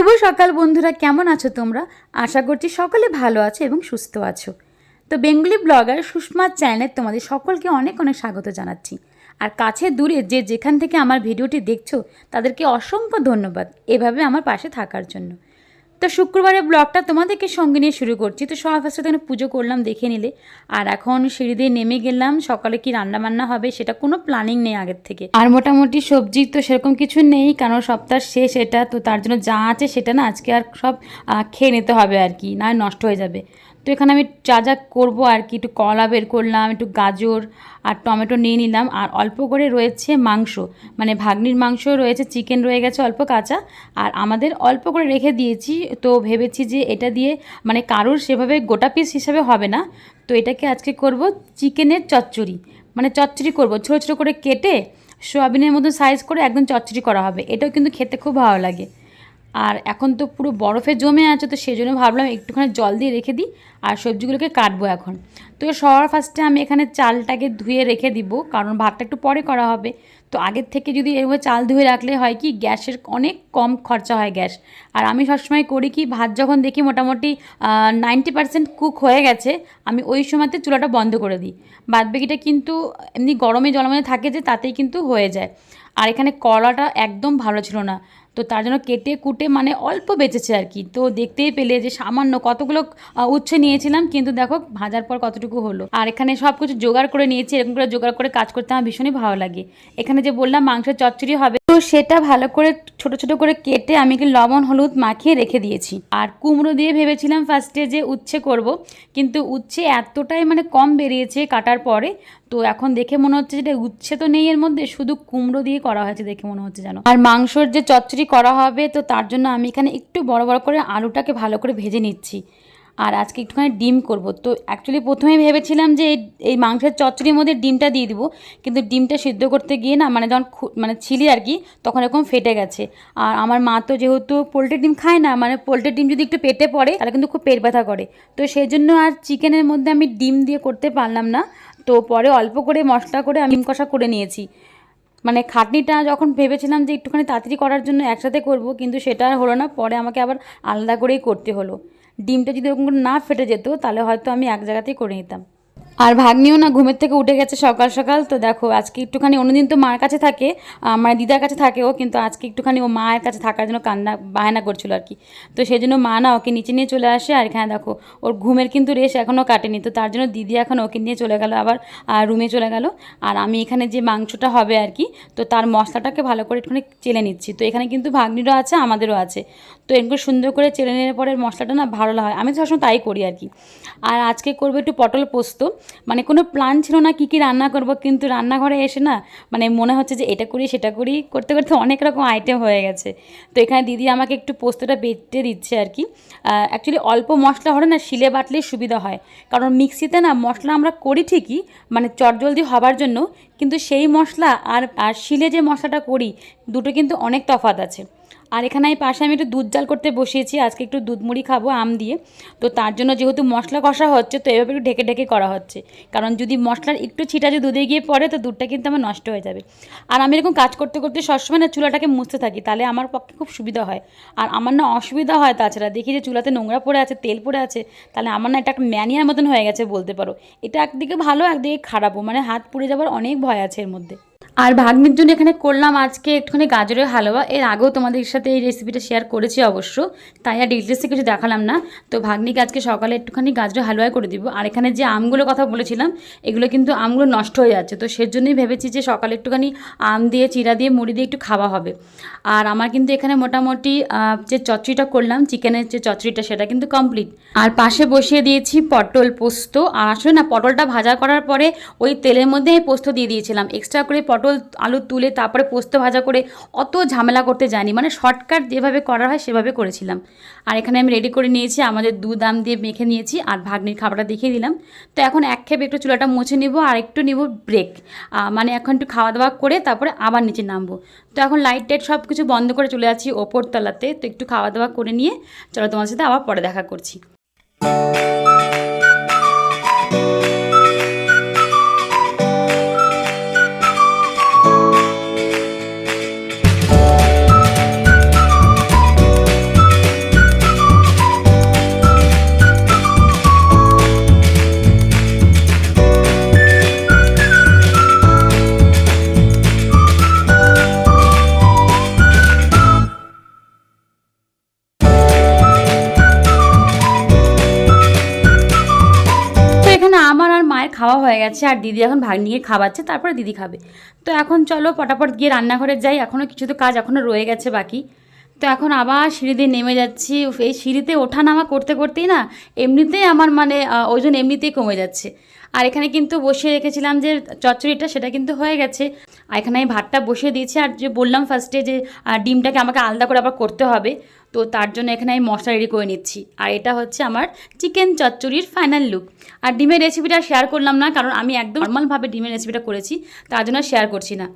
শুভ সকাল বন্ধুরা, কেমন আছো তোমরা? আশা করছি সকলে ভালো আছো এবং সুস্থ আছো। তো বেঙ্গলি ব্লগার সুষমা চ্যানেলে তোমাদের সকলকে অনেক অনেক স্বাগত জানাচ্ছি। আর কাছে দূরে যে যেখান থেকে আমার ভিডিওটি দেখছ, তাদেরকে অসংখ্য ধন্যবাদ এভাবে আমার পাশে থাকার জন্য। তো শুক্রবারের ব্লগটা তোমাদেরকে সঙ্গে নিয়ে শুরু করছি। তো সবার ফার্স্টে এখানে পুজো করলাম, দেখে নিলে। আর এখন সিঁড়ি দিয়ে নেমে গেলাম, সকালে কি রান্না বান্না হবে সেটা কোনো প্ল্যানিং নেই আগের থেকে। আর মোটামুটি সবজি তো সেরকম কিছু নেই, কারণ সপ্তাহ শেষ এটা, তো তার জন্য যা আছে সেটা না আজকে আর সব খেয়ে নিতে হবে আর কি, না নষ্ট হয়ে যাবে। তো এখানে আমি যা যা করব আর কি, একটু কলা বের করলাম, একটু গাজর আর টমেটো নিয়ে নিলাম। আর অল্প করে রয়েছে মাংস মানে ভাগ্নির মাংস রয়েছে, চিকেন রয়ে গেছে অল্প কাঁচা। আর আমাদের অল্প করে রেখে দিয়েছি, তো ভেবেছি যে এটা দিয়ে মানে কারোর সেভাবে গোটা পিস হিসাবে হবে না। তো এটাকে আজকে করব চিকেনের চচ্চড়ি মানে চচ্চড়ি করব। ছোটো ছোটো করে কেটে, সোয়াবিনের মতো সাইজ করে একদম চচ্চড়ি করা হবে। এটাও কিন্তু খেতে খুব ভালো লাগে। আর এখন তো পুরো বরফে জমে আছে, তো সেই জন্য ভাবলাম একটুখানি জল দিয়ে রেখে দিই আর সবজিগুলোকে কাটবো এখন। তো সবার ফার্স্টে আমি এখানে চালটাকে ধুয়ে রেখে দিব, কারণ ভাতটা একটু পরে করা হবে। তো আগের থেকে যদি এভাবে চাল ধুয়ে রাখলে হয় কি, গ্যাসের অনেক কম খরচা হয় গ্যাস। আর আমি সবসময় করি কি, ভাত যখন দেখি মোটামুটি নাইনটি পার্সেন্ট কুক হয়ে গেছে, আমি ওই সময়তে চুলাটা বন্ধ করে দিই। বাদ বাকিটা কিন্তু এমনি গরমে জলমে থাকে যে, তাতেই কিন্তু হয়ে যায়। আর এখানে কলাটা একদম ভালো ছিল না। তো তার জন্য কেটে কুটে মানে অল্প বেঁচেছে আর কি। তো দেখতেই পেলে যে সামান্য কতগুলো উচ্ছে নিয়েছিলাম, কিন্তু দেখো ভাজার পর কতটুকু হলো। আর এখানে সব কিছু জোগাড় করে নিয়েছি, এরকম করে জোগাড় করে কাজ করতে আমার ভীষণই ভালো লাগে। এখানে যে বললাম মাংসের চচ্চড়ি হবে তো সেটা ভালো করে ছোট ছোট করে কেটে আমি কি লবণ, হলুদ মাখিয়ে রেখে দিয়েছি। আর কুমড়ো দিয়ে ভেবেছিলাম ফার্স্টে যে উচ্ছে করব, কিন্তু উচ্ছে এতটাই মানে কম বেরিয়েছে কাটার পরে, তো এখন দেখে মনে হচ্ছে যে উচ্ছে তো নেই এর মধ্যে, শুধু কুমড়ো দিয়ে করা হয়েছে দেখে মনে হচ্ছে যেন। আর মাংসর যে চচ্চড়ি করা হবে, তো তার জন্য আমি এখানে একটু বড় বড় করে আলুটাকে ভালো করে ভেজে নিচ্ছি। আর আজকে একটুখানি ডিম করব। তো অ্যাকচুয়ালি প্রথমে ভেবেছিলাম যে এই- মাংসের চচ্চড়ির মধ্যে ডিমটা দিয়ে দিব, কিন্তু ডিমটা সিদ্ধ করতে গিয়ে না মানে যখন মানে ছিলি আর কি, তখন এরকম ফেটে গেছে। আর আমার মা তো যেহেতু পোলট্রির ডিম খায় না মানে পোলট্রির ডিম যদি একটু পেটে পড়ে, তাহলে কিন্তু খুব পেট ব্যথা করে। তো সেই জন্য আর চিকেনের মধ্যে আমি ডিম দিয়ে করতে পারলাম না। তো পরে অল্প করে মশলা করে আমি ডিম কষা করে নিয়েছি। মানে খাটনিটা যখন ভেবেছিলাম যে একটুখানি তাড়াতাড়ি করার জন্য একসাথে করব, কিন্তু সেটা আর হলো না, পরে আমাকে আবার আলাদা করেই করতে হলো। ডিমটা যদি ওরকম করে না ফেটে যেত তাহলে হয়তো আমি এক জায়গাতেই করে নিতাম। আর ভাগ্নিও না ঘুমের থেকে উঠে গেছে সকাল সকাল, তো দেখো আজকে একটুখানি অন্যদিন তো মার কাছে থাকে মানে দিদার কাছে থাকে ও কিন্তু আজকে একটুখানি ও মায়ের কাছে থাকার জন্য কান্না, বায়না করছিল আর কি। তো সেই জন্য মা না ওকে নিচে নিয়ে চলে আসে, আর এখানে দেখো ওর ঘুমের কিন্তু রেশ এখনও কাটেনি, তো তার জন্য দিদি এখন ওকে নিয়ে চলে গেল আবার রুমে চলে গেল। আর আমি এখানে যে মাংসটা হবে আর কি, তো তার মশলাটাকে ভালো করে একটুখানি চেলে নিচ্ছি। তো এখানে কিন্তু ভাগ্নিরও আছে, আমাদেরও আছে। তো এরকম সুন্দর করে চেলে নেওয়ার পরে মশলাটা না ভালো হয়, আমি সবসময় তাই করি আর কি। আর আজকে করব একটু পটল পোস্ত মানে কোনো প্ল্যান ছিল না কী কী রান্না করব, কিন্তু রান্নাঘরে এসে না মানে মনে হচ্ছে যে এটা করি, সেটা করি, করতে করতে অনেক রকম আইটেম হয়ে গেছে। তো এখানে দিদি আমাকে একটু পোস্তটা বেটে দিচ্ছে আর কি। অ্যাকচুয়ালি অল্প মশলা হলে না শিলে বাটলেই সুবিধা হয়। কারণ মিক্সিতে না মশলা আমরা করি ঠিকই মানে চটজলদি হবার জন্য, কিন্তু সেই মশলা আর আর শিলে যে মশলাটা করি, দুটো কিন্তু অনেক তফাৎ আছে। আর এখানে আমি পাশে আমি একটু দুধ জাল করতে বসিয়েছি। আজকে একটু দুধ মুড়ি খাব, আম দিয়ে। তো তার জন্য যেহেতু মশলা কষা হচ্ছে, তো এভাবে একটু ঢেকে ঢেকে করা হচ্ছে। কারণ যদি মশলার একটু ছিটা যদি দুধে গিয়ে পড়ে, তো দুধটা কিন্তু আমার নষ্ট হয়ে যাবে। আর আমি এরকম কাজ করতে করতে সবসময় না চুলাটাকে মুছতে থাকি, তাহলে আমার পক্ষে খুব সুবিধা হয়। আর আমার না অসুবিধা হয় তাছাড়া। দেখি যে চুলাতে নোংরা পড়ে আছে, তেল পড়ে আছে, তাহলে আমার না এটা একটা ম্যানিয়ার মতন হয়ে গেছে বলতে পারো। এটা একদিকে ভালো, একদিকে খারাপও। মানে হাত পুড়ে যাওয়ার অনেক ভয় আছে এর মধ্যে। আর ভাগ্নির জন্য এখানে করলাম আজকে একটুখানি গাজরের হালুয়া। এর আগেও তোমাদের সাথে এই রেসিপিটা শেয়ার করেছি অবশ্য, তাই আর ডিটেলসে কিছু দেখালাম না। তো ভাগ্নিকে আজকে সকালে একটুখানি গাজরের হালুয়াই করে দিব। আর এখানে যে আমগুলোর কথা বলেছিলাম, এগুলো কিন্তু আমগুলো নষ্ট হয়ে যাচ্ছে। তো সেজন্যই ভেবেছি যে সকালে একটুখানি আম দিয়ে, চিরা দিয়ে, মুড়ি দিয়ে একটু খাওয়া হবে। আর আমার কিন্তু এখানে মোটামুটি যে চচ্চড়িটা করলাম, চিকেনের যে চচ্চড়িটা, সেটা কিন্তু কমপ্লিট আর পাশে বসিয়ে দিয়েছি পটল পোস্ত। আর আসলে না, পটলটা ভাজা করার পরে ওই তেলের মধ্যে পোস্ত দিয়ে দিয়েছিলাম। এক্সট্রা করে পটল আলু তুলে তারপরে পোস্ত ভাজা করে অত ঝামেলা করতে জানি মানে শর্টকাট যেভাবে করা হয় সেভাবে করেছিলাম। আর এখানে আমি রেডি করে নিয়েছি, আমাদের দুধ আম দিয়ে মেখে নিয়েছি আর ভাগ্নির খাবারটা দেখিয়ে দিলাম। তো এখন এক খেপ একটু চুলাটা মুছে নিব আর একটু নিব ব্রেক মানে এখন একটু খাওয়া দাওয়া করে তারপরে আবার নিচে নামবো। তো এখন লাইট টাইট সব কিছু বন্ধ করে চলে যাচ্ছি ওপর তলাতে তো একটু খাওয়া দাওয়া করে নিয়ে চলো তোমার সাথে আবার পরে দেখা করছি। হয়ে গেছে আর দিদি এখন ভাগ্নিকে খাওয়াচ্ছে, তারপরে দিদি খাবে। তো এখন চলো পটাপট গিয়ে রান্নাঘরে যাই এখনও কিছু তো কাজ এখনও রয়ে গেছে বাকি। তো এখন আবার সিঁড়ি দিয়ে নেমে যাচ্ছি এই সিঁড়িতে ওঠা নামা করতে করতেই না এমনিতেই আমার মানে ওজন এমনিতেই কমে যাচ্ছে। আর এখানে কিন্তু বসিয়ে রেখেছিলাম যে চচ্চড়িটা, সেটা কিন্তু হয়ে গেছে। আর এখানে আমি ভাতটা বসিয়ে দিয়েছি, আর যে বললাম ফার্স্টে যে ডিমটাকে আমাকে আলাদা করে আবার করতে হবে। তো তার জন্য এখানে আমি মশলা রেডি করে নিচ্ছি। আর এটা হচ্ছে আমার চিকেন চচ্চড়ির ফাইনাল লুক আর ডিমের রেসিপিটা শেয়ার করলাম না, কারণ আমি একদম নর্মালভাবে ডিমের রেসিপিটা করেছি, তার জন্য শেয়ার করছি না।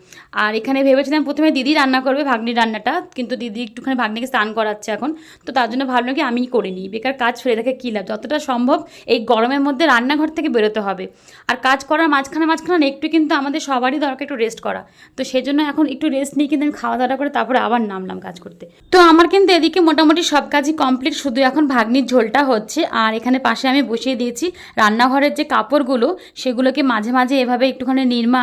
আর এখানে ভেবেছিলাম প্রথমে দিদি রান্না করবে ভাগ্নির রান্নাটা, কিন্তু দিদি একটুখানি ভাগ্নিকে স্নান করাচ্ছে এখন। তো তার জন্য ভাবলাম কি আমিই করে নিই, বেকার কাজ ফেলে রেখে কী লাভ? যতটা সম্ভব এই গরমের মধ্যে রান্নাঘর থেকে বেরোতে হবে। আর কাজ করার মাঝখানে মাঝখানে একটু কিন্তু আমাদের সবারই দরকার একটু রেস্ট করা। তো সেই জন্য এখন একটু রেস্ট নিয়ে কিন্তু আমি খাওয়া দাওয়া করে তারপরে আবার নামলাম কাজ করতে। তো আমার কিন্তু এদিকে মোটামুটি সব কাজই কমপ্লিট শুধু এখন ভাগ্নির ঝোলটা হচ্ছে। আর এখানে পাশে আমি বসিয়ে দিয়েছি রান্নাঘরের যে কাপড়গুলো, সেগুলোকে মাঝে মাঝে এভাবে একটুখানি নির্মা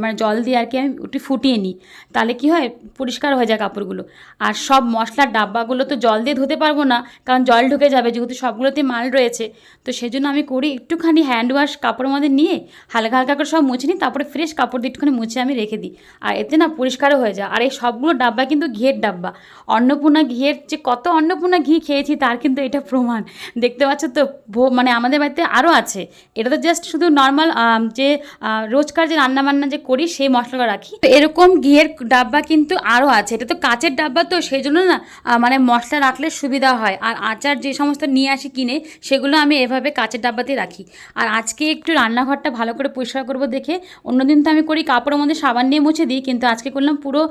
মানে জল দিয়ে আর কি আমি একটু ফুটিয়ে নিই। তাহলে কি হয়? পরিষ্কার হয়ে যায় কাপড়গুলো। আর সব মশলার ডাব্বাগুলো তো জল দিয়ে ধুতে পারব না, কারণ জল ঢুকে যাবে, যেহেতু সবগুলোতে মাল রয়েছে। তো সেই জন্য আমি করি একটুখানি হ্যান্ড ওয়াশ কাপড়ের মধ্যে নিয়ে হালকা হালকা করে সব মুছে নিই, তারপরে ফ্রেশ কাপড় দিয়ে একটুখানি মুছে আমি রেখে দিই। আর এতে না পরিষ্কারও হয়ে যায়। আর এই সবগুলো ডাব্বা কিন্তু ঘিয়ের ডাব্বা। অন্নপূর্ণা ঘিয়ের যে কত অন্নপূর্ণা ঘি খেয়েছি তার কিন্তু এটা প্রমাণ। দেখতে পাচ্ছ তো মানে আমাদের বাড়িতে আরও আছে। এটা তো জাস্ট শুধু নর্মাল যে রোজকার যে রান্না বান্না যে করি, সেই মশলাটা রাখি। তো এরকম ঘিয়ের ডাব্বা কিন্তু আরও আছে। এটা তো কাচের ডাব্বা তো, সেই জন্য না মানে মশলা রাখলে সুবিধা হয়। আর আচার যে সমস্ত নিয়ে আসি কিনে, সেগুলো আমি এভাবে কাচের ডাব্বাতে রাখি। আর আজকে একটু রান্নাঘরটা ভালো করে পরিষ্কার করব দেখে। অন্যদিন তো আমি করি, কাপড়ের মধ্যে সাবান নিয়ে মুছে দিই, কিন্তু আজকে করলাম পুরো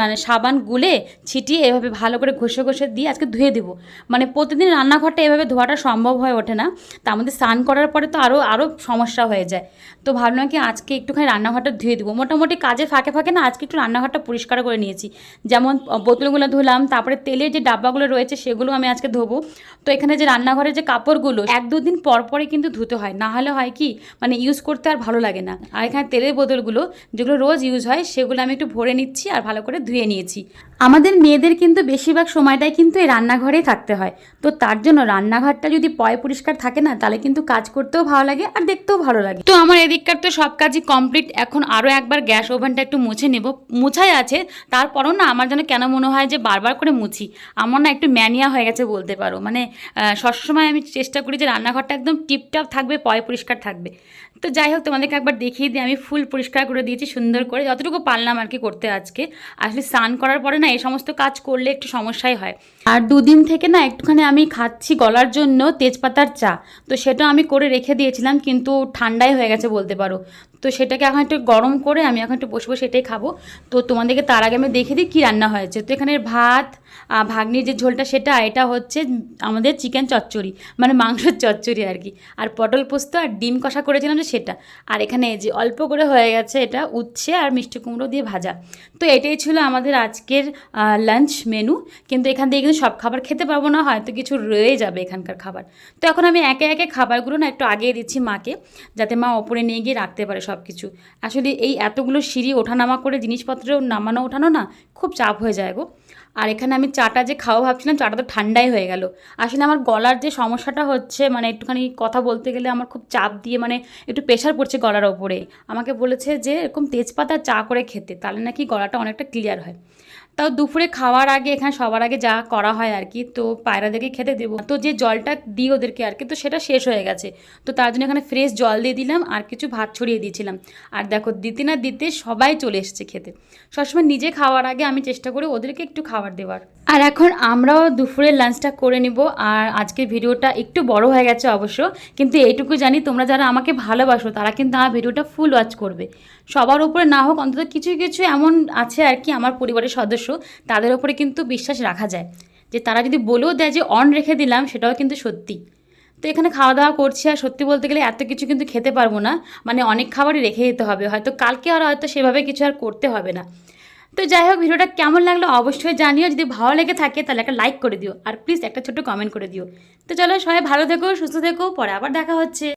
মানে সাবান গুলে ছিটিয়ে এভাবে ভালো করে ঘষে ঘষে দিয়ে আজকে ধুয়ে দেবো। মানে প্রতিদিন রান্নাঘরটা এভাবে ধোয়াটা সম্ভব হয়ে ওঠে না। তার মধ্যে স্নান করার পরে তো আরও আরও সমস্যা হয়ে যায়। তো ভাবলাম কি আজকে একটুখানি রান্নাঘরটা ধুয়ে দেবো। মোটামুটি কাজের ফাঁকে ফাঁকে না আজকে একটু রান্নাঘরটা পরিষ্কার করে নিয়েছি। যেমন বোতলগুলো ধুলাম, তারপরে তেলের যে ডাব্বাগুলো রয়েছে সেগুলো আমি আজকে ধোবো। তো এখানে যে রান্নাঘরের যে কাপড়গুলো, এক দুদিন পর পরে কিন্তু ধুতে হয়। না হলে হয় কি মানে ইউজ করতে আর ভালো লাগে না। আর এখানে তেলের বোতলগুলো, যেগুলো রোজ ইউজ হয়, সেগুলো আমি একটু ভরে নিচ্ছি আর ভালো করে ধুয়ে নিয়েছি। আমাদের মেয়েদের কিন্তু বেশিরভাগ সময়টাই কিন্তু এই রান্নাঘরেই থাকতে হয়। তো তার জন্য রান্নাঘরটা যদি পয় পরিষ্কার থাকে না, তাহলে কিন্তু কাজ করতেও ভালো লাগে আর দেখতেও ভালো লাগে। তো আমার এদিককার তো সব কাজই কমপ্লিট। এখন আরও একবার গ্যাস ওভেনটা একটু মুছে নেব। মুছাই আছে, তারপরও না আমার যেন কেন মনে হয় যে বারবার করে মুছি। আমার না একটু ম্যানিয়া হয়ে গেছে বলতে পারো। মানে সবসময় আমি চেষ্টা করি যে রান্নাঘরটা একদম টিপটপ থাকবে, পয় পরিষ্কার থাকবে। তো যাই হোক, তোমাদেরকে একবার দেখিয়ে দিয়ে আমি ফুল পরিষ্কার করে দিয়েছি, সুন্দর করে, যতটুকু পারলাম আর কি করতে আজকে। আসলে স্নান করার পরে না, এই সমস্ত কাজ করলে একটু সমস্যাই হয়। আর দুদিন থেকে না, একটুখানি আমি খাচ্ছি গলার জন্য তেজপাতার চা। তো সেটা আমি করে রেখে দিয়েছিলাম, কিন্তু ঠান্ডাই হয়ে গেছে বলতে পারো। তো সেটাকে এখন একটু গরম করে আমি এখন একটু বসে বসে খাব। তো তোমাদেরকে তার আগে আমি দেখে দিই কী রান্না হয়েছে। তো এখানে ভাত ভাগ্নির যে ঝোলটা সেটা এটা হচ্ছে আমাদের চিকেন চচ্চড়ি মানে মাংসের চচ্চড়ি আর কি। আর পটল পোস্ত আর ডিম কষা করেছিলাম যে সেটা। আর এখানে যে অল্প করে হয়ে গেছে এটা উচ্ছে আর মিষ্টি কুমড়ো দিয়ে ভাজা। তো এটাই ছিল আমাদের আজকের লাঞ্চ মেনু কিন্তু এখান থেকে কিন্তু সব খাবার খেতে পারব না, হয়তো কিছু রয়ে যাবে এখানকার খাবার। তো এখন আমি একে একে খাবারগুলো না একটু আগিয়ে দিচ্ছি মাকে, যাতে মা ওপরে নিয়ে গিয়ে রাখতে পারে সব কিছু আসলে এই এতগুলো সিঁড়ি ওঠানামা করে জিনিসপত্র নামানো ওঠানো না, খুব চাপ হয়ে যায় গো। আর এখানে আমি চাটা যে খাওয়া ভাবছিলাম, চাটা তো ঠান্ডাই হয়ে গেল। আসলে আমার গলার যে সমস্যাটা হচ্ছে মানে একটুখানি কথা বলতে গেলে আমার খুব চাপ দিয়ে মানে একটু প্রেশার পড়ছে গলার ওপরে। আমাকে বলেছে যে, এরকম তেজপাতা চা করে খেতে, তাহলে নাকি গলাটা অনেকটা ক্লিয়ার হয়। তাও দুপুরে খাওয়ার আগে এখানে সবার আগে যা করা হয় আর কি, তো পায়রাদেরকে খেতে দেবো। তো যে জলটা দিই ওদেরকে আর কি, তো সেটা শেষ হয়ে গেছে। তো তার জন্য এখানে ফ্রেশ জল দিয়ে দিলাম আর কিছু ভাত ছড়িয়ে দিয়েছিলাম। আর দেখো, দিতে না দিতে সবাই চলে এসছে খেতে। সবসময় নিজে খাওয়ার আগে আমি চেষ্টা করি ওদেরকে একটু খাবার দেওয়ার। আর এখন আমরাও দুপুরের লাঞ্চটা করে নিব। আর আজকের ভিডিওটা একটু বড় হয়ে গেছে অবশ্য, কিন্তু এইটুকু জানি তোমরা যারা আমাকে ভালোবাসো, তারা কিন্তু আমার ভিডিওটা ফুল ওয়াচ করবে। সবার উপরে না হোক, অন্তত কিছু কিছু এমন আছে আর কি আমার পরিবারের সদস্য, তাদের উপরে কিন্তু বিশ্বাস রাখা যায়। যে তারা যদি বলেও দেয় যে অন রেখে দিলাম, সেটাও কিন্তু সত্যি। তো এখানে খাওয়া দাওয়া করছি, আর সত্যি বলতে গেলে এত কিছু কিন্তু খেতে পারব না। মানে অনেক খাবারই রেখে দিতে হবে। হয়তো কালকে আর হয়তো সেভাবে কিছু আর করতে হবে না। তো যাই হোক, ভিডিওটা কেমন লাগল অবশ্যই জানিও। যদি ভালো লেগে থাকে, তাহলে একটা লাইক করে দিও। আর প্লিজ একটা ছোট্ট কমেন্ট করে দিও। তো চলো সবাই ভালো থেকো, সুস্থ থেকো, পরে আবার দেখা হচ্ছে।